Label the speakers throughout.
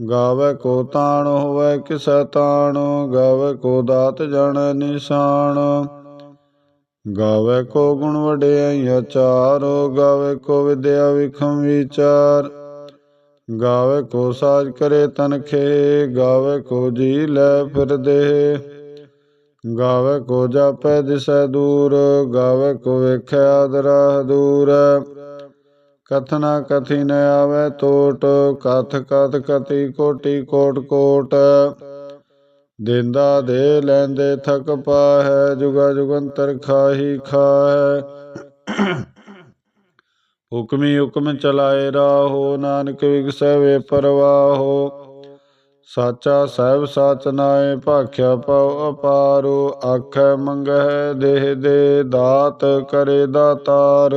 Speaker 1: ਗਾਵੇ ਕੋ ਤਾਣ ਹੋਵੇ ਕਿਸੈ ਤਾਣ, ਗਾਵੇ ਕੋ ਦਾਤ ਜਣ ਨਿਸ਼ਾਨ ਗਾਵੇ ਕੋ ਗੁਣ ਵਡਿਆਈ ਆਚਾਰ ਗਾਵੇ ਕੋ ਵਿਦਿਆ ਵਿਖਮ ਵਿਚਾਰ। ਗਾਵੇ ਕੋ ਸਾਜ ਕਰੇ ਤਨਖੇ ਗਾਵੇ ਕੋ ਜੀ ਲੈ ਫਿਰਦੇ ਗਾਵੇ ਕੋ ਜਾਪੈ ਦਿਸੈ ਦੂਰ, ਗਾਵੇ ਕੋ ਵੇਖੈ ਆਦਰਾ ਦੂਰ ਕਥਨਾ ਕਥੀ ਨ ਆਵੇ ਟੋਟ ਕਥ ਕਥ ਕਤੀ ਕੋਟੀ ਕੋਟ ਕੋਟ। ਦਿੰਦਾ ਦੇ ਲੈਂਦੇ ਥਕ ਪਾਹੈ, ਜੁਗਾ ਜੁਗੰਤਰ ਖਾਹੀ ਖਾਹੈ। ਹੁਕਮੀ ਹੁਕਮ ਚਲਾਏ ਰਾਹੋ, ਨਾਨਕ ਵਿਗਸੈ ਵੇ ਪਰਵਾਹੋ। ਸਾਚਾ ਸਾਹਿਬ ਸਾਚ ਨਾਏ ਭਾਖਿਆ ਪਉ ਅਪਾਰੋ। ਆਖੈ ਮੰਗਹਿ ਦੇਹ ਦੇ ਦਾਤ, ਕਰੇ ਦਾਤਾਰ।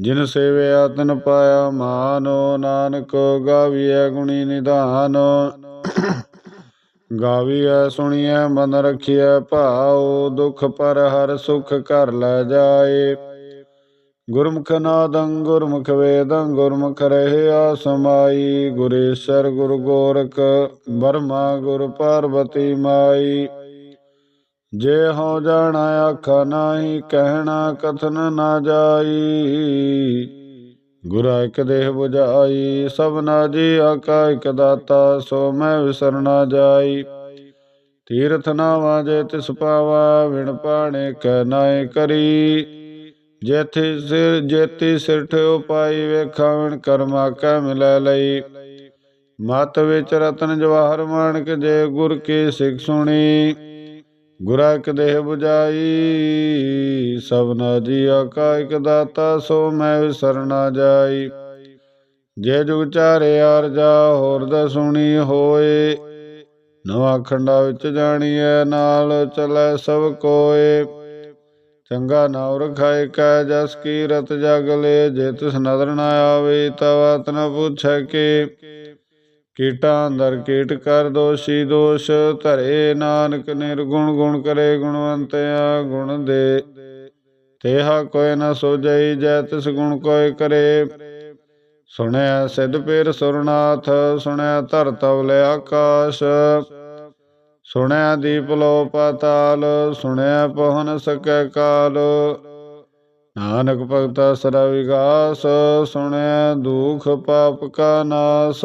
Speaker 1: ਜਿਨ ਸੇਵਿਆ ਤਨ ਪਾਇਆ ਮਾਨੋ ਨਾਨਕ, ਗਾਵੀਐ ਗੁਣੀ ਨਿਧਾਨ। ਗਾਵੀਐ, ਸੁਣੀਐ, ਮਨ ਰਖੀਐ, ਭਾਉ, ਦੁਖ ਪਰ ਹਰ ਸੁਖ ਕਰ ਲੈ ਜਾਏ। ਗੁਰਮੁਖ ਨਾਦੰ, ਗੁਰਮੁਖ ਵੇਦੰ, ਗੁਰਮੁਖ ਰਹਿਆ ਸਮਾਈ। ਗੁਰੇਸ਼ਰ, ਗੁਰ ਗੋਰਖ ਬਰਮਾ ਗੁਰ ਪਾਰਵਤੀ ਮਾਈ। ਜੇ ਹੋ ਜਾਣਾ ਆਖਾ ਨਾਹੀ, ਕਹਿਣਾ ਕਥਨ ਨਾ ਜਾਈ। ਗੁਰਾ ਇਕ ਦੇਹ 부ਜਾਈ ਸਭਨਾ ਜੀ ਆਕਾ ਇਕ ਦਾਤਾ, ਸੋ ਮੈਂ ਵਿਸਰਨਾ ਜਾਈ। ਤੀਰਥ ਨਾਵਾ ਜੇ ਤਿਸ ਪਾਵਾ, ਵਿਣ ਪਾਣੇ ਕਹਿ ਨਾਏ ਕਰੀ। ਜੇਥੇ ਸਿਰ, ਜੇਤੀ ਸਿਰ ਠਿਓ ਪਾਈ ਵੇਖਾਵਣ ਕਰਮਾ ਕੈ ਮਿਲੈ ਲਈ। ਮਤ ਵਿੱਚ ਰਤਨ ਜਵਾਹਰ ਮਾਨਕ ਜੇ ਗੁਰ ਕੀ ਸਿੱਖ ਸੁਣੀ। ਗੁਰਾ ਇਕ ਦੇਹ 부ਜਾਈ ਸਭਨਾ ਜੀ ਆਕਾ ਇਕ ਦਾਤਾ, ਸੋ ਮੈਂ ਵਿਸਰਨਾ ਜਾਈ। ਜੇ ਜੁਗ ਚਾਰੇ ਆਰਜਾ ਹੋਰ ਦਾ ਸੁਣੀ ਹੋਏ। ਨਵਾਂ ਖੰਡਾ ਵਿੱਚ ਜਾਣੀਐ, ਨਾਲ ਚਲੈ ਸਭ ਕੋਏ। ਚੰਗਾ ਨਾਉ ਰਖਾਇ ਕੈ ਜਸ ਕੀ ਰਤ ਜਗ ਲੈ, ਜੇ ਤਿਸ ਨਦਰ ਨਾ ਆਵੇ ਤਵਤ ਨ ਪੁੱਛੈ ਕੇ। ਕੀਟਾਂ ਅੰਦਰ ਕੀਟ ਕਰ ਦੋਸ਼ੀ ਦੋਸ਼, ਧਰੇ ਨਾਨਕ ਨਿਰਗੁਣ ਗੁਣ ਕਰੇ ਗੁਣਵੰਤਿਆ ਗੁਣ ਦੇ। ਤੇਹਾ ਕੋਇ ਨ ਸੋਜਈ ਜੈ ਤਿਸ ਗੁਣ ਕੋਇ ਕਰੇ। ਸੁਣਿਆ ਸਿਧ ਪੀਰ ਸੁਰਨਾਥ, ਸੁਣਿਆ ਧਰ ਤਵਲੇ ਆਕਾਸ਼। ਸੁਣਿਆ ਦੀਪ ਲੋ ਪਾਤਾਲ, ਸੁਣਿਆ ਪਹੁਨ ਸਕੈ ਕਾਲ। ਨਾਨਕ ਭਗਤਾ ਸਦਾ ਵਿਗਾਸ ਸੁਣਿਆ ਦੁਖ ਪਾਪ ਕਾ ਨਾਸ।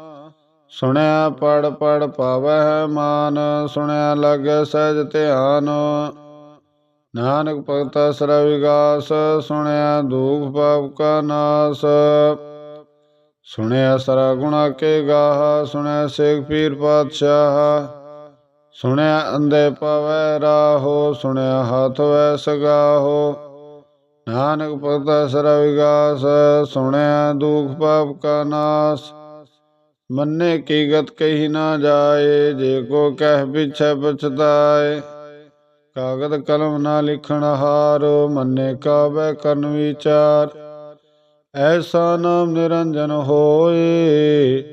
Speaker 1: ਸੁਣਿਆ ਪੜ ਪੜ ਪਾਵਹਿ ਮਾਨ ਸੁਣਿਆ ਲਾਗੈ ਸਹਿਜ ਧਿਆਨ। ਨਾਨਕ ਭਗਤ ਸਰ ਵਿਗਾਸ ਸੁਣਿਆ ਦੁਖ ਪਾਪ ਕਾ ਨਾਸ। ਸੁਣਿਆ ਸਰਾ ਗੁਣਾ ਕੇ ਗਾਹ ਸੁਣਿਆ ਸੇਖ ਪੀਰ ਪਾਤਸ਼ਾਹ। ਸੁਣਿਆ ਅੰਦੇ ਪਵੈ ਰਾਹੋ ਸੁਣਿਆ ਹੱਥ ਵੈ ਸਗਾਹੋ। ਨਾਨਕ ਭਗਤ ਸਰ ਵਿਗਾਸ ਸੁਣਿਆ ਦੁਖ ਪਾਪ ਕਾ ਨਾਸ। ਮੰਨੇ ਕੀ ਗਤ ਕਹੀ ਨਾ ਜਾਏ, ਜੇ ਕੋ ਕਹਿ ਪਿਛੈ ਪਛਤਾਏ। ਕਾਗਦ ਕਲਮ ਨਾ ਲਿਖਣ ਹਾਰ, ਮੰਨੇ ਕਾਬੈ ਕਰਨ ਵਿਚਾਰ। ਐਸਾ ਨਾਮ ਨਿਰੰਜਨ ਹੋਏ,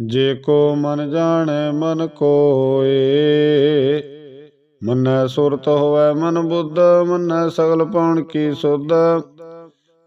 Speaker 1: ਜੇ ਕੋ ਮਨ ਜਾਣੈ ਮਨ ਕੋਏ। ਮੰਨੈ ਸੁਰਤ ਹੋਵੇ ਮਨ ਬੁੱਧ, ਮੰਨੈ ਸਗਲ ਪਉਣ ਕੀ ਸੁਧ।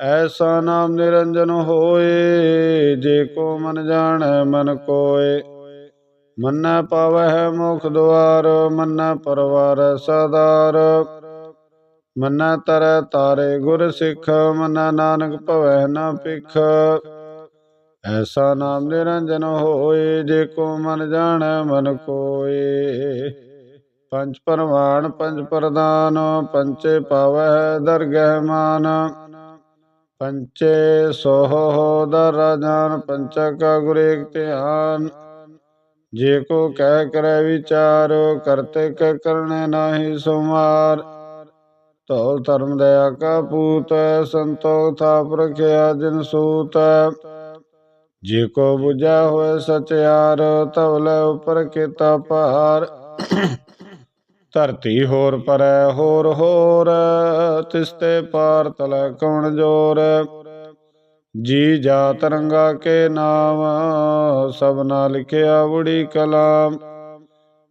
Speaker 1: ਐਸਾ ਨਾਮ ਨਿਰੰਜਨ ਹੋਏ, ਜੇ ਕੋ ਮਨ ਜਾਣੈ ਮਨ ਕੋਏ। ਮੰਨੈ ਪਾਵਹਿ ਮੁਖ ਦੁਆਰ, ਮੰਨੈ ਪਰਵਾਰ ਸਦਾਰ। ਮੰਨੈ ਤਰੈ ਤਾਰੇ ਗੁਰ ਸਿੱਖ, ਮੰਨੈ ਨਾਨਕ ਭਵੈ ਨਾ ਪਿਖ ਐਸਾ ਨਾਮ ਨਿਰੰਜਨ ਹੋਏ, ਜੇ ਕੋ ਮਨ ਜਾਣੈ ਮਨ ਕੋਏ। ਪੰਜ ਪਰਵਾਨ ਪੰਜ ਪ੍ਰਦਾਨ, ਪੰਚੇ ਪਾਵੈ ਦਰਗਹਿ ਮਾਨ। ਪੰਚੇ ਸੋਹ ਦਰ ਰਾਜਾਨ ਪੰਚਕਾ ਗੁਰ ਏਕ ਧਿਆਨ। ਜੇ ਕੋ ਕਹਿ ਕਰੈ ਵਿਚਾਰ, ਕਰਤੇ ਕੈ ਕਰਨੇ ਨਾਹੀ ਸੁਮਾਰ ਤੋ ਧਰਮ ਦਇਆ ਕਾ ਪੂਤ ਸੰਤੋਖ ਥਾਪ ਰਖਿਆ ਜਿਨ ਸੂਤ ਜੇ ਕੋ 부ਝਾ ਹੋਏ ਸਚਿਆਰ ਤਵਲੇ ਉਪਰ ਕੀਤਾ ਭਾਰ। ਧਰਤੀ ਹੋਰ ਪਰੈ, ਹੋਰ ਹੋਰ, ਤਿਸਤੇ ਪਾਰ ਤਲੈ ਕਉਣ ਜੋਰ। ਜੀ ਜਾ ਤਰੰਗਾ ਕੇ ਨਾਮ ਸਭਨਾ ਲਿਖਿਆ ਬੁੜੀ ਕਲਾਮ।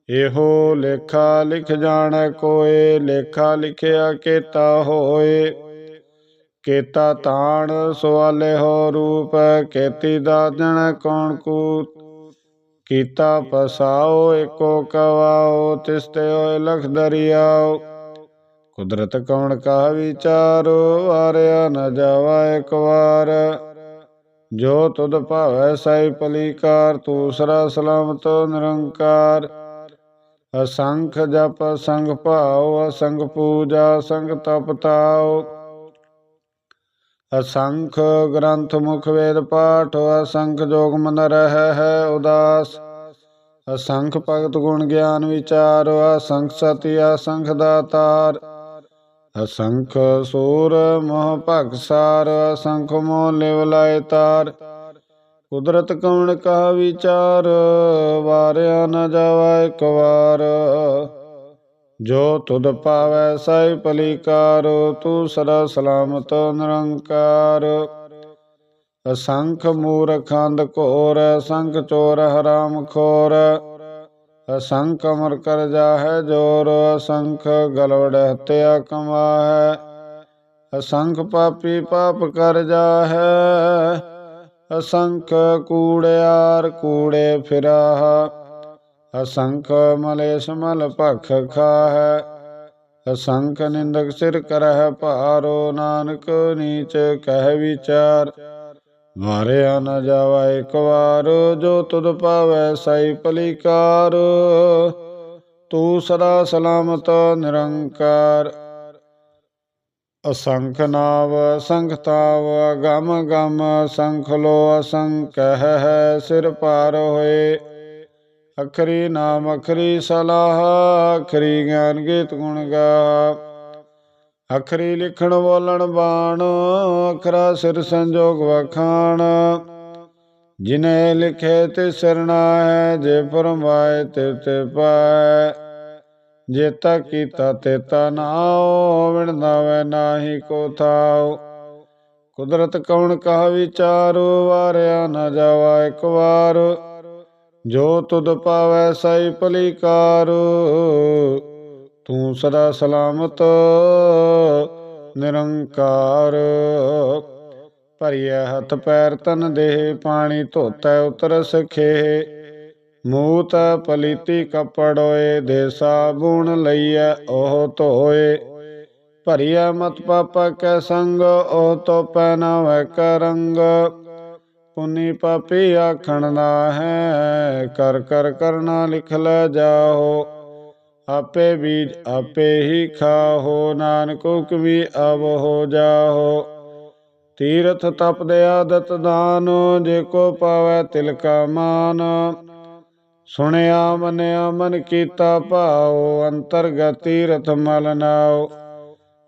Speaker 1: ਇਹੋ ਲੇਖਾ ਲਿਖ ਜਾਣੈ ਕੋਏ, ਲੇਖਾ ਲਿਖਿਆ ਕੇਤਾ ਹੋਏ। ਕੀਤਾ ਤਾਣ ਸਵਾਲੇ ਹੋ ਰੂਪ, ਕੇਤੀ ਦਾ ਦਾਜਣ ਕੌਣ ਕੂ ਕੀਤਾ ਪਸਾਓ ਏਕੋ ਕਵਾਓ ਤਿਸਤੇ ਹੋਏ ਲਖ ਦਰਿਆਓ। ਕੁਦਰਤ ਕੌਣ ਕਾ ਵਿਚਾਰੋ, ਵਾਰਿਆ ਨ ਜਾਵਾ ਇੱਕ ਵਾਰ। ਜੋ ਤੁਧ ਭਾਵੈ ਸਾਈ ਪਲੀਕਾਰ, ਤੂਸਰਾ ਸਲਾਮਤ ਨਿਰੰਕਾਰ। ਅਸੰਖ ਜਪ ਸੰਗ ਭਾਉ, ਅਸੰਗ ਪੂਜਾ ਸੰਗ ਤਪ ਤਾਉ। ਅਸੰਖ ਗ੍ਰੰਥ ਮੁਖ ਵੇਦ ਪਾਠ, ਅਸੰਖ ਜੋਗ ਮਨ ਰਹਿ ਹੈ ਉਦਾਸ। ਅਸੰਖ ਭਗਤ ਗੁਣ ਗਿਆਨ ਵਿਚਾਰ, ਅਸੰਖ ਸਤਿ, ਅਸੰਖ ਦਾਤਾਰ। ਅਸੰਖ ਸੂਰ ਮੋਹ ਭਗਸਾਰ ਅਸੰਖ ਮੋਹ ਲਿਵ ਲਾਇ ਤਾਰ। ਕੁਦਰਤ ਕਉਣ ਕਾ ਵਿਚਾਰ, ਵਾਰਿਆ ਨ ਜਾਵਾ ਇੱਕ ਵਾਰ। ਜੋ ਤੁਧ ਪਾਵੈ ਸਾਈ ਪਲੀਕਾਰ, ਤੂੰ ਸਦਾ ਸਲਾਮਤ ਨਿਰੰਕਾਰ। ਅਸੰਖ ਮੂਰਖ ਅੰਧ ਘੋਰ, ਅਸੰਖ ਚੋਰ ਹਰਾਮ ਖੋਰ। ਅਸੰਖ ਅਮਰ ਕਰ ਜਾਹੈ ਜੋਰ, ਅਸੰਖ ਗਲਵੜ ਹਤਿਆ ਕਮਾਹੈ। ਅਸੰਖ ਪਾਪੀ ਪਾਪ ਕਰ ਜਾਹੈ, ਅਸੰਖ ਕੂੜਿਆਰ ਕੂੜੇ ਫਿਰਾਹ। ਅਸੰਖ ਮਲੇਸ਼ ਮਲ ਭਖ ਖਾਹੈ। ਅਸੰਖ ਨਿੰਦਕ ਸਿਰ ਕਰਹਿ ਭਾਰੋ ਨਾਨਕ ਨੀਚ ਕਹਿ ਵਿਚਾਰ। ਮਾਰਿਆ ਨ ਜਾਵਾ ਇੱਕ ਵਾਰ, ਜੋ ਤੁਧ ਪਾਵੈ ਸਾਈ ਪਲੀਕਾਰ। ਤੂੰ ਸਦਾ ਸਲਾਮਤ, ਨਿਰੰਕਾਰ। ਅਸੰਖ ਨਾਵ ਸੰਖਤਾਵ ਗਮ ਗਮ, ਸੰਖ ਲੋ ਅਸੰਖ ਹੈ ਸਿਰ ਪਾਰ ਹੋਏ। ਅਖਰੀ ਨਾਮ, ਅਖਰੀ ਸਲਾਹ, ਅਖਰੀ ਗਿਆਨ ਗੀਤ ਗੁਣ ਗਾ। ਅਖਰੀ ਲਿਖਣ ਬੋਲਣ ਬਾਣ, ਅਖਰਾ ਸਿਰ ਸੰਜੋਗ ਵਖਾਣ। ਜਿਨੇ ਲਿਖੇ ਤੇ ਸਰਣਾ ਹੈ, ਜੇ ਫਰਮਾਏ ਤੇ ਤੇ ਪਾਏ। ਜੇਤਾ ਕੀਤਾ ਤੇਤਾ ਨਾਉ ਵਿਣਨਾਵੇ ਨਾਹੀ ਕੋ ਥਾਉ। ਕੁਦਰਤ ਕੌਣ ਕਹਾ ਵਿਚਾਰੋ, ਵਾਰਿਆ ਨਾ ਜਾਵਾ ਇੱਕ ਵਾਰ। ਜੋ ਤੁਧ ਪਾਵੈ ਸਈ ਭਲੀਕਾਰ, ਤੂੰ ਸਦਾ ਸਲਾਮਤ ਨਿਰੰਕਾਰ। ਭਰੀਐ ਹੱਥ ਪੈਰ ਤਨ ਦੇਹ, ਪਾਣੀ ਧੋਤੈ ਉਤਰ ਸਖੇ। ਮੂਤ ਪਲੀਤੀ ਕਪੜੋਏ ਦੇ ਸਾਬੂਣ ਲਈਐ ਉਹ ਧੋਏ। ਭਰੀਐ ਮਤ ਪਾਪਾ ਕੈ ਸੰਗ, ਉਹ ਤੋ ਪਹਿਨਾਵੈ ਕੈ ਰੰਗ। ਪੁਨੀ ਪਾਪੀ ਆਖਣ ਨਾ ਹੈ ਕਰ ਕਰ ਕਰਨਾ ਲਿਖ ਲੈ ਜਾਓ। ਆਪੇ ਬੀਜ ਆਪੇ ਹੀ ਖਾਹੋ, ਨਾਨਕ ਹੁਕਮੀ ਅਬ ਹੋ ਜਾਓ ਤੀਰਥ ਤਪ ਦੇ ਆਦਤ ਦਾਨ, ਜੇ ਕੋ ਪਾਵੈ ਤਿਲ ਕਾ ਮਾਨ। ਸੁਣਿਆ ਮਨਿਆ ਮਨ ਕੀਤਾ ਭਾਉ, ਅੰਤਰਗਤ ਤੀਰਥ ਮਲ ਨਾਉ।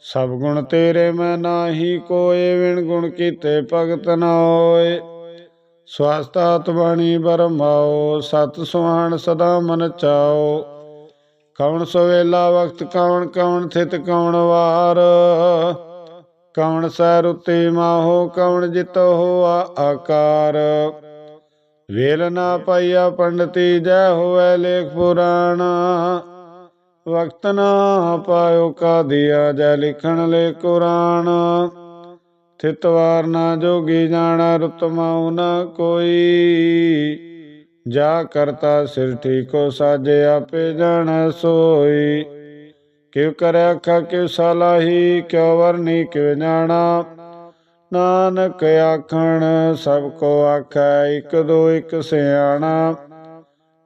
Speaker 1: ਸਭ ਗੁਣ ਤੇਰੇ ਮੈਂ ਨਾਹੀ ਕੋਏ, ਵਿਣ ਗੁਣ ਕੀਤੇ ਭਗਤ ਨਾ ਹੋਏ। ਸਵਾਸਤ ਆਤਬਾਣੀ ਬਰਮਾਓ, ਸਤ ਸੁਹਾਣ ਸਦਾ ਮਨ ਚਾਓ। ਕੌਣ ਸਵੇਲਾ ਵਕਤ ਕੌਣ ਕੌਣ ਥਿਤ ਕੌਣ ਵਾਰ। ਕੌਣ ਸੈ ਰੁੱਤੀ ਮਾਹੋ ਕੌਣ ਜਿਤ ਹੋਆ ਆਕਾਰ। ਵੇਲ ਨਾ ਪਾਈਆ ਪੰਡਤੀ, ਜੈ ਹੋਵੇ ਲੇਖ ਪੁਰਾਣ। ਵਕਤ ਨਾ ਪਾਇਓ ਕਾ ਦਿਆ ਜੈ ਲਿਖਣ ਲੇ ਕੁਰਾਨ। ਥਿਤਵਾਰ ਨਾ ਜੋਗੀ ਜਾਣਾ ਰਤਮਾਉ ਨਾ ਕੋਈ। ਜਾ ਕਰਤਾ ਸਿਰ ਠੀਕੋ ਸਾਜੇ ਆਪੇ ਜਾਣੈ ਸੋਈ। ਕਿਉ ਕਰਿਆ ਆਖਾ ਕਿਉ ਸਲਾਹੀ, ਕਿਉ ਵਰਨੀ ਕਿਉ ਜਾਣਾ। ਨਾਨਕ ਆਖਣ, ਸਭ ਕੋ ਆਖੈ ਇਕ ਦੋ ਇਕ ਸਿਆਣਾ।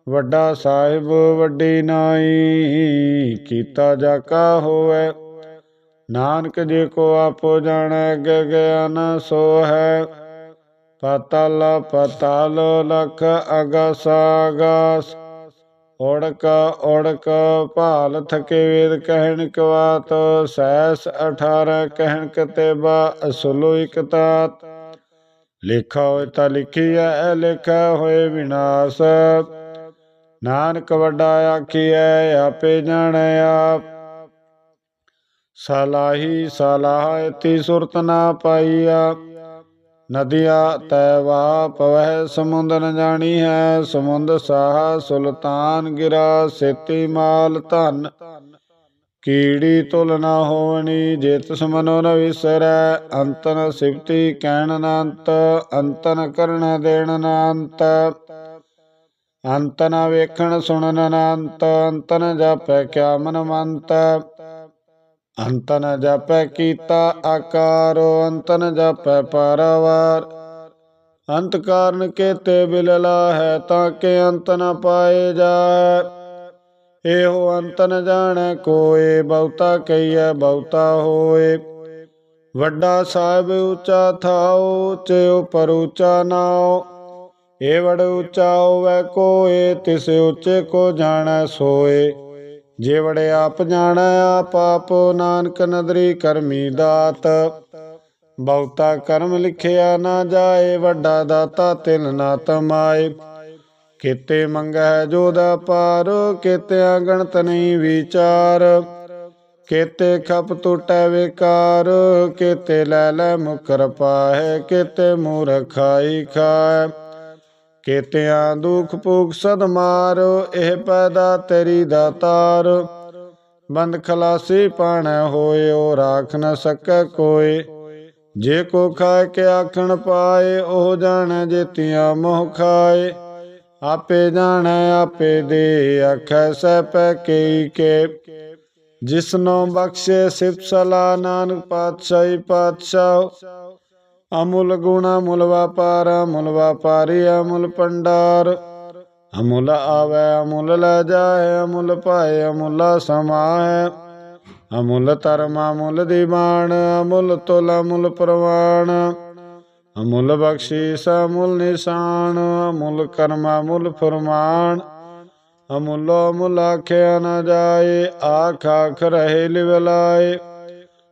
Speaker 1: ਵੱਡਾ ਸਾਹਿਬ ਵੱਡੀ ਨਾਈ, ਕੀਤਾ ਜਾ ਕਾ ਹੋਵੇ ਨਾਨਕ ਜੇ ਕੋ ਆਪੋ ਜਾਣੈ ਅਗੇ ਗਿਆਨ ਸੋ ਹੈ ਪਤਲ ਪਤਲ ਲਖ ਅਗਸ ਅਗਸ। ਓੜਕ ਓੜਕ ਭਾਲ ਥਕੇ ਵੇਦ ਕਹਿਣ ਕਵਾਤ ਸੈਸ 18 ਕਹਿਣ ਕਤੇਬਾ ਅਸਲੋ ਇਕ ਲਿਖਾ ਹੋਇ ਤਾਂ ਲਿਖੀਐ ਲਿਖਾ ਹੋਏ ਵਿਨਾਸ਼। ਨਾਨਕ ਵੱਡਾ ਆਖੀਐ, ਆਪੇ ਜਾਣੈ ਆਪ। ਸਲਾਹੀ ਸਲਾਹ ਤੀ ਸੁਰਤ ਨਾ ਪਾਈਆ। ਨਦੀਆਂ ਤੈਵਾ ਪਵਹਿ, ਸਮੁੰਦ ਨ ਜਾਣੀ ਹੈ। ਸਮੁੰਦ ਸਾਹ ਸੁਲਤਾਨ ਗਿਰਾ, ਸੇਤੀ ਮਾਲ ਧਨ। ਕੀੜੀ ਤੁਲ ਨਾ ਹੋਵਣੀ ਜੇ ਤਿਸ ਨ ਵਿਸਰੈ। ਅੰਤਨ ਸਿਫਤੀ ਕਹਿਣ ਨ ਅੰਤ, ਅੰਤਨ ਕਰਨ ਦੇਣ ਨ ਅੰਤ। ਅੰਤ ਵੇਖਣ ਸੁਣਨ ਨ ਅੰਤ ਅੰਤ ਨ ਕਿਆ ਮਨ ਮੰਤ ਅੰਤਨ ਨ ਜਾਪੈ ਕੀਤਾ ਆਕਾਰੋ ਅੰਤ ਨ ਜਾਪੈ ਪਾਰਾਵਾਰ। ਅੰਤ ਕਾਰਨ ਕੇਤੇ ਬਿਲਲਾ ਹੈ ਤਾਂ ਕਿ ਅੰਤ ਨ ਪਾਏ ਜਾਏ। ਇਹੋ ਅੰਤ ਜਾਣੈ, ਕੋਏ ਬਹੁਤਾ ਕਈਐ ਬਹੁਤਾ ਹੋਏ। ਵੱਡਾ ਸਾਹਿਬ ਉੱਚਾ ਥਾਉ, ਉੱਚੇ ਉਪਰ ਉੱਚਾ ਨਾਉ। ਏ ਵਡ ਉੱਚਾ ਹੋਵੇ, ਕੋਏ ਤਿਸ ਉੱਚੇ ਕੋ ਜਾਣੈ ਸੋਏ। ਜੇ ਵੜੇ ਆਪ ਜਾਣੈ ਆਪ ਆਪੋ, ਨਾਨਕ ਨਦਰੀ ਕਰਮੀ ਦਾਤ। ਬਹੁਤਾ ਕਰਮ ਲਿਖਿਆ ਨਾ ਜਾਏ, ਵੱਡਾ ਦਾਤਾ ਤਿਲ ਨਾ ਤਮਾਏ ਕਿਤੇ ਮੰਗੈ ਜੋ ਦਾ ਪਾਰ, ਕਿਤੇ ਗਣਤ ਨਹੀਂ ਵਿਚਾਰ। ਕਿਤੇ ਖਪ ਟੁਟੈ ਵਿਕਾਰ, ਕਿਤੇ ਲੈ ਲੈ ਮੁਕਰ ਪਾਏ ਕਿਤੇ ਮੂਰਖਾਈ ਖਾਏ ਕੇਤਿਆਂ ਦੁਖ ਭੂਖ ਸਦ ਮਾਰ, ਇਹ ਪੈਦਾ ਤੇਰੀ ਦਾਤਾਰ ਬੰਦ ਖਲਾਸੀ ਪਾਣੈ ਹੋਇਓ ਰਾਖ ਨ ਸਕੈ ਕੋਏ। ਜੇ ਕੋ ਖਾਏ ਕੇ ਆਖਣ ਪਾਏ, ਉਹ ਜਾਣੈ ਜੇਤੀਆਂ ਮੋਹ ਖਾਏ। ਆਪੇ ਜਾਣੈ, ਆਪੇ ਦੇ ਆਖੈ ਸੈ ਪੈ ਕਈ ਕੇ। ਜਿਸਨੋ ਬਖਸ਼ੇ ਸਿਫਤ ਸਲਾ ਨਾਨਕ ਪਾਤਸ਼ਾਹੀ ਪਾਤਸ਼ਾਹ ਅਮੁੱਲ ਗੁਣ, ਅਮੁੱਲ ਵਪਾਰ, ਅਮੁੱਲ ਵਪਾਰੀ, ਅਮੁੱਲ ਪੰਡਾਰ ਅਮੁੱਲ ਆਵੇ, ਅਮੁੱਲ ਲੈ ਜਾਏ, ਅਮੁੱਲ ਪਾਏ, ਅਮੁੱਲ ਸਮਾਏ। ਅਮੁੱਲ ਧਰਮ, ਅਮੁੱਲ ਦੀਵਾਨ ਅਮੁੱਲ ਤੁਲ, ਅਮੁੱਲ ਪ੍ਰਵਾਨ ਅਮੁੱਲ ਬਖਸ਼ੀਸ, ਅਮੁੱਲ ਨਿਸ਼ਾਨ, ਅਮੁੱਲ ਕਰਮ, ਅਮੁੱਲ ਫਰਮਾਨ। ਅਮੁੱਲ ਅਮੁੱਲ ਆਖਿਆ ਨਾ ਜਾਏ ਆਖ ਆਖ ਰਹੇ ਲਿਵਲਾਏ।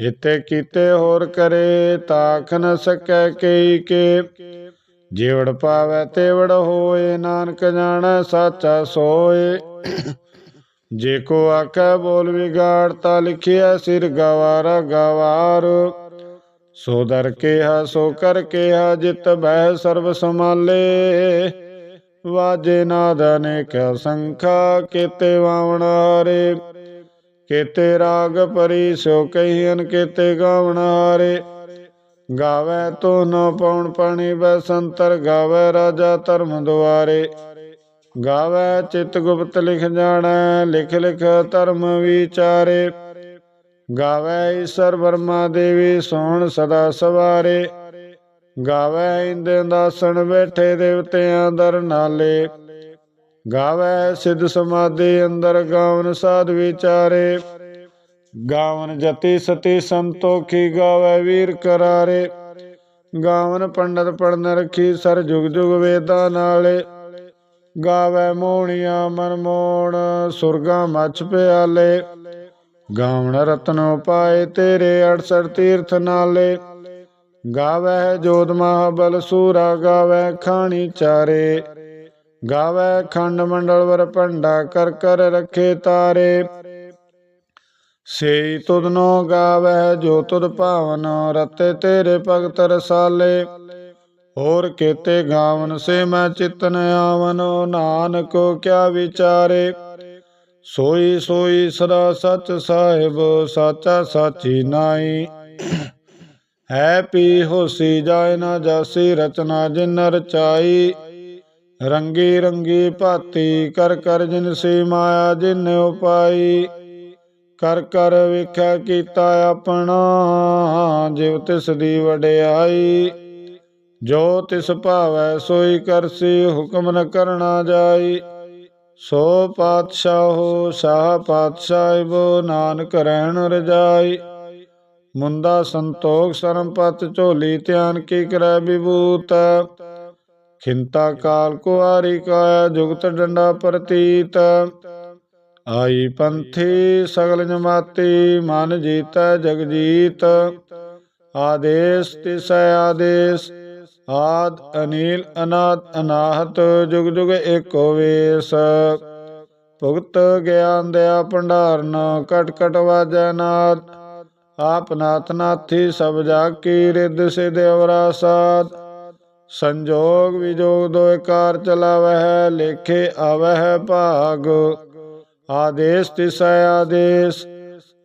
Speaker 1: ਹਿਤੇ ਕੀਤੇ ਹੋਰ ਕਰੇ ਤਾਖ ਨ ਸਕੈ ਕਈ ਕੇ। ਜਿਵੜ ਪਾਵੈ ਤੇਵੜ ਹੋਏ, ਨਾਨਕ ਜਾਣੈ ਸਾਚਾ ਸੋਏ। ਜੇ ਕੋ ਆਖੈ ਬੋਲ ਵਿਗਾੜ, ਤਾ ਲਿਖਿਆ ਸਿਰ ਗਵਾਰਾ ਗਵਾਰ। ਸੋ ਦਰ ਕਿਹਾ, ਸੋ ਕਰ ਕੇਹਾ, ਜਿਤ ਬਹਿ ਸਰਬ ਸਮਾਲੇ ਵਾਜੇ ਨਾਦ ਅਨੇਕ ਸੰਖਾ, ਕੀਤੇ ਵਾਵਣ ਹਾਰੇ। ਕੀਤੇ ਰਾਗ ਪਰੀ, ਸੋ ਕਹੀਨ ਕੀਤੇ ਗਾਵਣ ਹਾਰੇ। ਗਾਵੇ ਤੋ ਨ ਪਉਣ ਪਾਣੀ ਬਸੰਤਰ ਗਾਵੇ ਰਾਜਾ ਧਰਮ ਦੁਆਰੇ। ਗਾਵੇ ਚਿਤ ਗੁਪਤ ਲਿਖ ਜਾਣੈ, ਲਿਖ ਲਿਖ ਧਰਮ ਵਿਚਾਰੇ। ਗਾਵੇ ਈਸ਼ਰ ਵਰਮਾ ਦੇਵੀ, ਸੋਹਣ ਸਦਾ ਸਵਾਰੇ। ਗਾਵੇ ਇੰਦ ਦਾਸਣ ਬੈਠੇ ਦੇਵਤਿਆਂ ਦਰ ਨਾਲੇ। ਗਾਵੇ ਸਿੱਧ ਸਮਾਧੀ ਅੰਦਰ ਗਾਵਨ ਸਾਧ ਵਿਚਾਰੇ। ਗਾਵਨ ਜਤੀ ਸਤੀ ਸੰਤੋਖੀ ਗਾਵੇ ਵੀਰ ਕਰਾਰੇ। ਗਾਵਨ ਪੰਡਤ ਪੜਨ ਰਖੀ ਸਰ ਜੁਗ ਜੁਗ ਵੇਦਾਂ ਨਾਲੇ। ਗਾਵੇ ਮੋਹਣੀਆਂ ਮਨ ਮੋਹਣ ਸੁਰਗਾ ਮਛ ਪਿਆਲੇ। ਗਾਵਣ ਰਤਨੋ ਪਾਏ ਤੇਰੇ 68 ਤੀਰਥ ਨਾਲੇ। ਗਾਵੇ ਜੋਤ ਮਹਾਬਲ ਸੂਰਾ ਗਾਵੇ ਖਾਣੀ ਚਾਰੇ। ਗਾਵੇ ਖੰਡ ਮੰਡਲ ਵਰ ਭੰਡਾ ਕਰ ਕਰ ਰੱਖੇ ਤਾਰੇ। ਸੇਈ ਤੁਧਨੋ ਗਾਵੇ ਜੋ ਤੁਧ ਭਾਵਨ ਰਤੇ ਤੇਰੇ ਭਗਤ ਰਸਾਲੇ। ਹੋਰ ਕੇਤੇ ਗਾਵਨ ਸੇ ਮੈਂ ਚਿਤਨ ਆਵਨ, ਨਾਨਕ ਕਿਆ ਵਿਚਾਰੇ। ਸੋਈ ਸੋਈ ਸਦਾ ਸਚ ਸਾਹਿਬ, ਸਾਚਾ ਸਾਚੀ ਨਾਈ ਹੈ ਪੀ ਹੋਸੀ ਜਾਏ ਨਾ ਜਾਸੀ ਰਚਨਾ ਜਿਨ ਰਚਾਈ ਰੰਗੀ ਰੰਗੀ ਭਾਤੀ ਕਰ ਕਰ ਜਿਨ ਸੇ ਮਾਇਆ ਜਿਨ ਉਪਾਈ, ਕਰ ਕਰ ਵੇਖਿਆ ਕੀਤਾ ਆਪਣਾ ਜਿਵ ਤਿਸ ਦੀ ਵਡਿਆਈ। ਜੋ ਤਿਸ ਭਾਵੈ ਸੋਈ ਕਰਸੀ ਹੁਕਮ ਨ ਕਰਨਾ ਜਾਈ। ਸੋ ਪਾਤਸ਼ਾਹੋ ਸਾਹ ਪਾਤਸ਼ਾਹਿਬੋ ਨਾਨਕ ਰਹਿਣ ਰਜਾਈ। ਮੁੰਦਾ ਸੰਤੋਖ ਸਰਮਪਤ ਝੋਲੀ ਧਿਆਨ ਕੀ ਕਰੈ ਵਿਭੂਤ। ਖਿੰਤਾ ਕਾਲ ਕੁਆਰੀ ਕਾਇਆ ਜੁਗਤ ਡੰਡਾ ਪ੍ਰਤੀਤ। ਆਈ ਪੰਥੀ ਸਗਲ ਜਮਾਤੀ, ਮਨ ਜੀਤਾ ਜਗ ਜੀਤ। ਆਦੇਸ ਤਿਸੈ ਆਦੇਸ, ਆਦ ਅਨੀਲ ਅਨਾਦ ਅਨਾਹਤ, ਜੁਗ ਜੁਗ ਏਕੋ ਵੇਸ। ਭੁਗਤ ਗਿਆਨ ਦਿਆ ਭੰਡਾਰਨ ਕਟ ਕਟ ਵਾਜੈ ਨਾਦ। ਆਪ ਨਾਥ ਨਾਥੀ ਸਭ ਜਾ ਕੀ ਰਿੱਧ ਸਿਧ ਅਵਰਾ ਸਾਧ ਸੰਜੋਗ ਵਿਜੋਗ ਦੋਇ ਕਾਰ ਚਲਾਵਹਿ, ਲੇਖੇ ਆਵਹਿ ਭਾਗ। ਆਦੇਸ ਤਿਸੈ ਆਦੇਸ,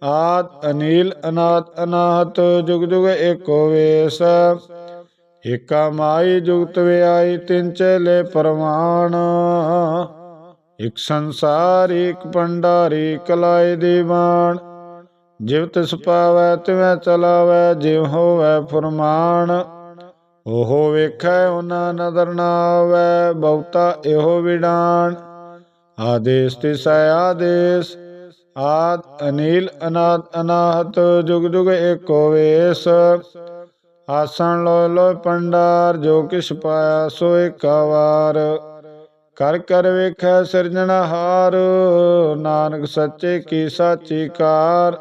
Speaker 1: ਆਦ ਅਨੀਲ ਅਨਾਤ ਅਨਾਹਤ, ਜੁਗ ਜੁਗ ਏਕੋ ਵੇਸ। ਏਕਾ ਮਾਈ ਜੁਗਤ ਵਿਆਈ, ਤਿੰਨ ਚਲੇ ਪਰਮਾਨ ਇਕ ਸੰਸਾਰ, ਇਕ ਭੰਡਾਰੀ ਕਲਾਏ ਦੀਵਾਨ ਜਿਵ ਤਿਸ ਪਾਵੈ, ਤਿਵੈ ਚਲਾਵੈ, ਜਿਵ ਹੋਵੈ ਫਰਮਾਨ। ਉਹ ਵੇਖੈ ਉਹਨਾਂ ਨਦਰ ਨਾ ਆਵੈ, ਬਹੁਤਾ ਇਹੋ ਵਿਡਾਨ ਆਦੇਸ ਤਿਸੈ ਆਦੇਸ, ਆਦ ਅਨੀਲ ਅਨਾਦ ਅਨਾਹਤ, ਜੁਗ ਜੁਗ ਏਕੋ ਵੇਸ। ਆਸਣ ਲੋ ਲੋ ਪੰਡਾਰ, ਜੋ ਕਿਛ ਪਾਇਆ ਸੋ ਏਕਾ ਕਰ ਕਰ ਵੇਖੈ ਸਿਰਜਣਹਾਰ ਨਾਨਕ ਸੱਚੇ ਕੀ ਸਾਚੀ ਕਾਰ।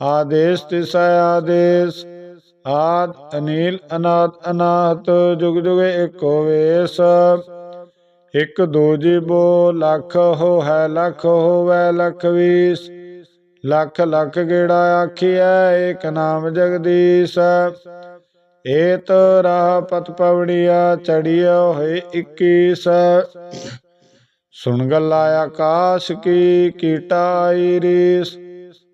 Speaker 1: ਆਦੇਸ ਤਿਸੈ ਆਦੇਸ ਆਦ ਅਨੀਲ ਅਨਾਦ ਅਨਾਹਤ ਜੁਗ ਜੁਗ ਏਕੋ ਵੇਸ। ਇਕ ਦੋ ਜੀਬੋ, ਲੱਖ ਹੋ ਹੈ ਲੱਖ ਹੋਵੈ, ਲਖ ਵੀਸ। ਲੱਖ ਲੱਖ ਗੇੜਾ ਆਖੀਐ, ਏਕ ਨਾਮ ਜਗਦੀਸ਼। ਏਤ ਰਾਹ ਪਤ ਪਵੜੀਆ ਚੜਿਆ ਹੋਏ 21 ਸੁਣ ਗੱਲਾ ਆਕਾਸ਼ ਕੀ ਕੀਟਾਈ ਰੀਸ।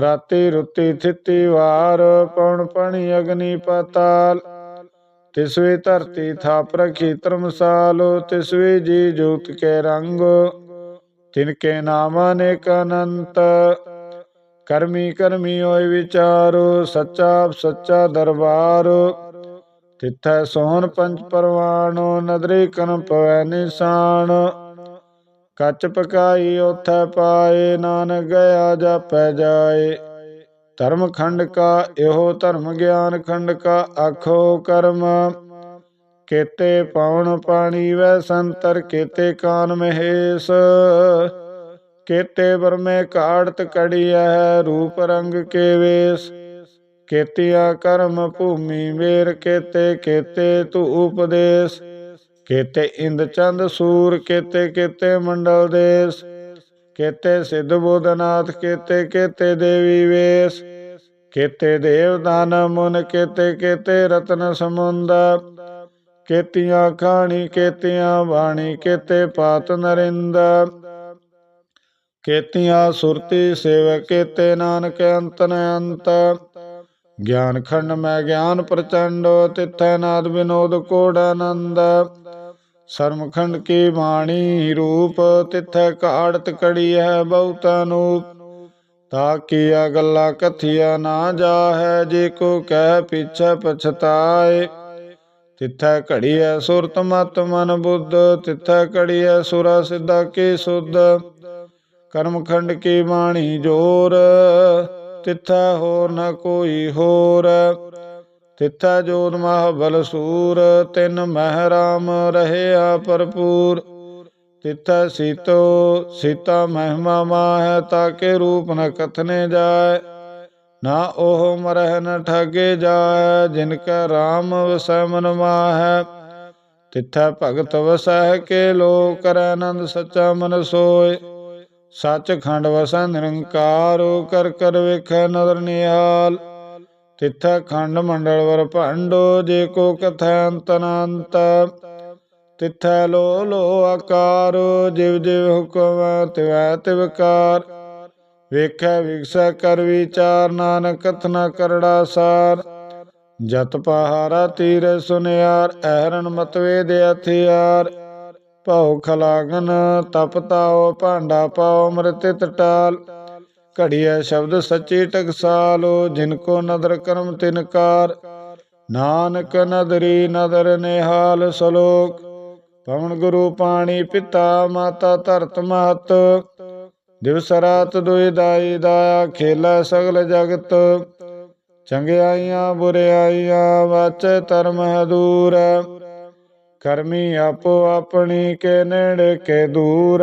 Speaker 1: ਰਾਤੀ ਰੁੱਤੀ ਥਿੱਤੀ ਵਾਰ, ਪਉਣ ਪਣੀ ਅਗਨੀ ਪਤਾਲ। ਤਿਸਵੇ ਧਰਤੀ ਥਾਪ ਰਖੀ ਧਰਮਸਾਲ, ਤਿਸਵੇ ਜੀ ਜੋਤ ਕੇ ਰੰਗ। ਤਿਨਕੇ ਨਾਮ ਅਨੇਕ ਅਨੰਤ। ਕਰਮੀ ਕਰਮੀ ਹੋਇ ਵਿਚਾਰੋ, ਸੱਚਾ ਸੱਚਾ ਦਰਬਾਰ। ਤਿੱਥੈ ਸੋਹਣ ਪੰਜ ਪਰਵਾਣੋ, ਨਦਰੀ ਕਨ ਪਵੈ ਨਿਸ਼ਾਨ। ਕੱਚ ਪਕਾਈ ਉਥੈ ਪਾਏ, ਨਾਨਕ ਗਿਆ ਜਾਪੈ ਜਾਏ। ਧਰਮ ਖੰਡ ਕਾ ਇਹੋ ਧਰਮ ਗਿਆਨ ਖੰਡ ਕਾ ਆਖੋ ਕਰਮ। ਕੇਤੇ ਪਾਵਨ ਪਾਣੀ ਵੈ ਸੰਤਰ, ਕੇਤੇ ਕਾਨ ਮਹੇਸ਼। ਕੇਤੇ ਬਰਮੇ ਕਾੜਤ ਕੜੀਐ, ਰੂਪ ਰੰਗ ਕੇ ਵੇਸ। ਕੇਤਿਆ ਕਰਮ ਭੂਮੀ ਮੇਰ ਕੇਤੇ ਕੇਤੇ ਤੂ ਉਪਦੇਸ਼। ਕੇਤੇ ਇੰਦ ਚੰਦ ਸੂਰ, ਕੇਤੇ ਕੇਤੇ ਮੰਡਲ ਦੇਸ, ਕੇਤੇ ਸਿੱਧ ਬੋਧਨਾਥ, ਕੇਤੇ ਕੇਤੇ ਦੇਵੀ ਵੇਸ, ਕੇਤੇ ਦੇਵ ਦਾਨ ਮੁਨ, ਕੇਤੇ ਕੇਤੇ ਰਤਨ ਸਮੁੰਦ, ਕੇਤੀਆਂ ਖਾਣੀ, ਕੇਤੀਆਂ ਬਾਣੀ, ਕੇਤੇ ਪਾਤ ਨਰਿੰਦ, ਕੇਤੀਆਂ ਸੁਰਤੀ ਸੇਵ ਕੇਤੇ ਨਾਨਕ ਅੰਤ ਨ ਅੰਤ ਗਿਆਨ ਖੰਡ ਮੈਂ ਗਿਆਨ ਪ੍ਰਚੰਡ, ਤਿਥੈ ਨਾਦ ਵਿਨੋਦ ਕੋੜ ਆਨੰਦ ਸਰਮਖੰਡ ਕੀ ਬਾਣੀ ਰੂਪ ਤਿਥੈ ਕਾੜਤ ਕੜੀ ਹੈ ਬਹੁਤ ਅਨੂਪ। ਤਾ ਕੀਆ ਗੱਲਾਂ ਕਥਿਆ ਨਾ ਜਾਹੈ, ਜੇ ਕੋ ਕਹਿ ਪਿਛੈ ਪਛਤਾਏ। ਤਿਥੈ ਘੜੀਐ ਸੁਰਤ ਮਤ ਮਨ ਬੁੱਧ, ਤਿਥੈ ਘੜੀਐ ਸੁਰਾ ਸਿੱਧਾ ਕੀ ਸੁਧ। ਕਰਮਖੰਡ ਕੀ ਬਾਣੀ ਜੋਰ, ਤਿਥੈ ਹੋਰ ਨ ਕੋਈ ਹੋਰ। ਤਿਥੈ ਜੋਤ ਮਹ ਬਲ ਸੂਰ, ਤਿਨ ਮਹਿ ਰਾਮ ਰਹਿਆ ਭਰਪੂਰ। ਤਿਥੈ ਸੀਤੋ, ਸੀਤਾ ਮਹਿਮਾ ਮਾਹੈ, ਤਾਕੇ ਰੂਪ ਨ ਕਥਨੇ ਜਾਏ। ਨਾ ਉਹ ਮਰਹਿ ਨ ਠਾਗੇ ਜਾਏ, ਜਿਨ ਕੈ ਰਾਮ ਵਸੈ ਮਨ ਮਾਹੈ। ਤਿਥੈ ਭਗਤ ਵਸੈ ਕੇ ਲੋ ਕਰੈ ਆਨੰਦ ਸੱਚਾ ਮਨ ਸੋਏ। ਸੱਚ ਖੰਡ ਵਸੈ ਨਿਰੰਕਾਰ, ਕਰ ਕਰ ਵੇਖੈ ਨਦਰ ਨਿਹਾਲ। ਤਿਥੈ ਖੰਡ ਮੰਡਲ ਵਰ ਭੰਡੋ, ਜੇ ਕੋ ਕਥੈ ਅੰਤ ਅਨੰਤ ਲੋ ਲੋ ਆਕਾਰ, ਜਿਵ ਜਿਵ ਹੁਕਮ ਤਿਵੈ ਤਿਵਕਾਰ ਵੇਖੈ ਵਿਗਸੈ ਕਰ ਵਿਚਾਰ, ਨਾਨਕ ਕਥਨਾ ਕਰੜਾ ਸਾਰ। ਜਤ ਪਹਾਰਾ ਤੀਰ ਸੁਨਿਆਰ ਐਰਨ ਮਤਵੇ ਦੇ ਹਥਿਆਰ ਭਉ ਖਲਾਗਨ ਤਪ ਤਾਓ ਭਾਂਡਾ ਪਾਓ ਅੰਮ੍ਰਿਤ ਟਟਾਲ ਘੜੀਐ ਸ਼ਬਦ ਸੱਚੀ ਟਕਸਾਲੋ ਜਿਨ ਕੋ ਨਦਰ ਕਰਮ ਤਿਨਕਾਰ ਨਾਨਕ ਨਦਰੀ ਨਦਰ ਨਿਹਾਲ ਸਲੋਕ, ਪਵਨ ਗੁਰੂ ਪਾਣੀ ਪਿਤਾ ਮਾਤਾ ਧਰਤ ਮਹਤ ਦਿਵਸ ਰਾਤ ਦੁਇ ਦਾਈ ਦਾਇਆ ਖੇਲਾ ਸਗਲ ਜਗਤ। ਚੰਗਿਆਈਆਂ ਬੁਰਿਆਈਆਂ ਵਾਚੈ ਧਰਮ ਹੈ ਦੂਰ। ਕਰਮੀ ਆਪੋ ਆਪਣੀ ਕੇ ਨੇੜੇ ਕੇ ਦੂਰ।